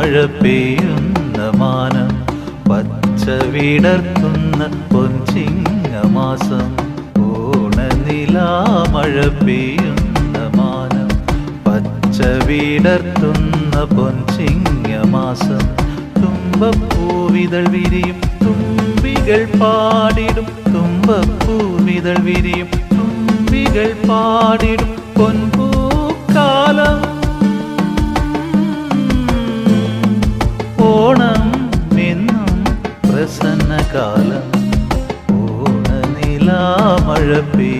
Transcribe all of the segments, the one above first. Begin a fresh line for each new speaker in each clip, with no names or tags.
മഴ പെയ്യുന്ന മാനം പച്ച വിടർത്തുന്ന പൊൻചിങ്ങമാസം ഓണനിലാ മഴ പെയ്യുന്ന മാനം പച്ച വിടർത്തുന്ന പൊൻചിങ്ങമാസം തുമ്പപ്പൂവിതൾ വിരിയും തുമ്പികൾ പാടിടും തുമ്പപ്പൂവിതൾ വിരിയും തുമ്പികൾ പാടിടും പൊൻപൂക്കാലം.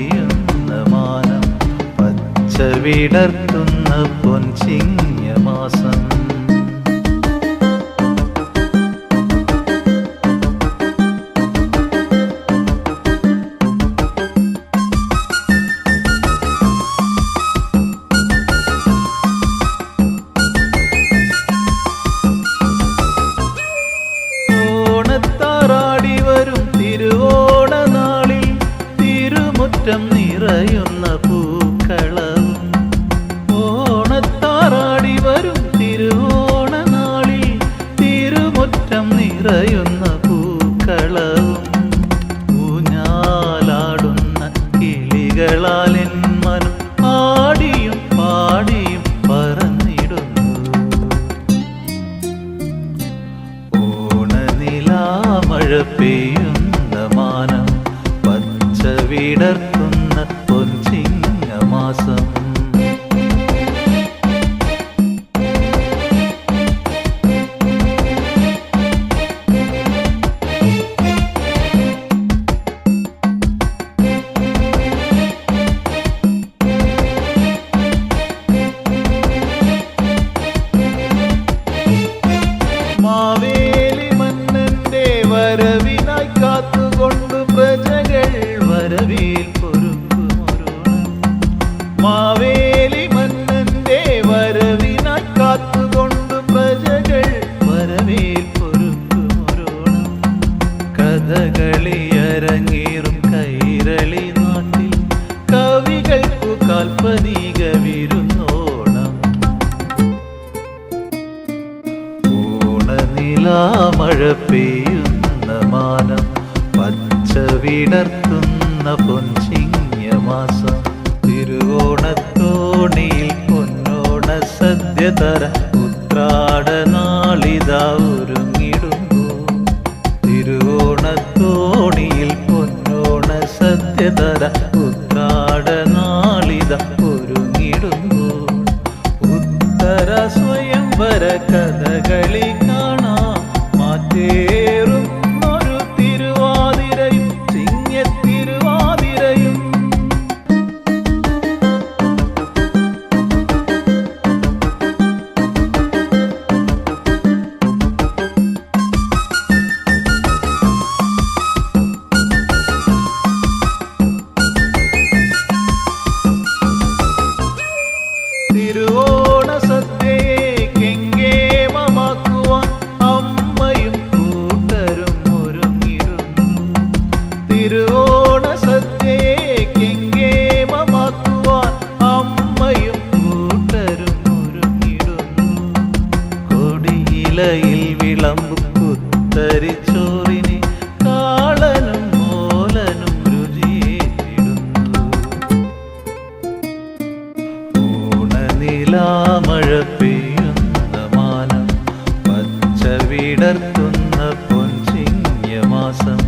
പെയ്യുന്ന മാനം പച്ച വിടർത്തുന്ന പൊൻചിങ്ങമാസം. നിറയുന്ന പൂക്കളം. ഓണത്താറാടി വരും തിരുവോണ നാളിൽ തിരുമുറ്റം നിറയുന്ന പൂക്കളവും ഊഞ്ഞാലാടുന്ന കിളികളാലെൻ മനം ആടിയും പാടിയും പറന്നിടുന്നു. ഓണനിലാ മഴ പൊൻചിങ്ങമാസം കാൽപ്പനിക വിരുന്നോണം ഊണനിലാ മഴ പെയ്യുന്ന മാനം പച്ച വിടർത്തുന്ന പൊൻചിങ്ങമാസം തിരുവോണത്തോണിയിൽ പൊന്നോണ സദ്യ തര ഉത്രാട നാളിതാ ഒരുങ്ങിടുന്നു. തിരുവോണത്തോണിയിൽ പൊന്നോണ സദ്യ തര que ഇലയിൽ വിളമ്പു കുത്തരിച്ചോറിനെ കാളനും മോലനും രുചിയേറ്റിടുന്നു. ഊണനിലാമഴ പെയ്യുന്ന മാനം പച്ച വിടർത്തുന്ന പൊൻചിങ്ങ മാസം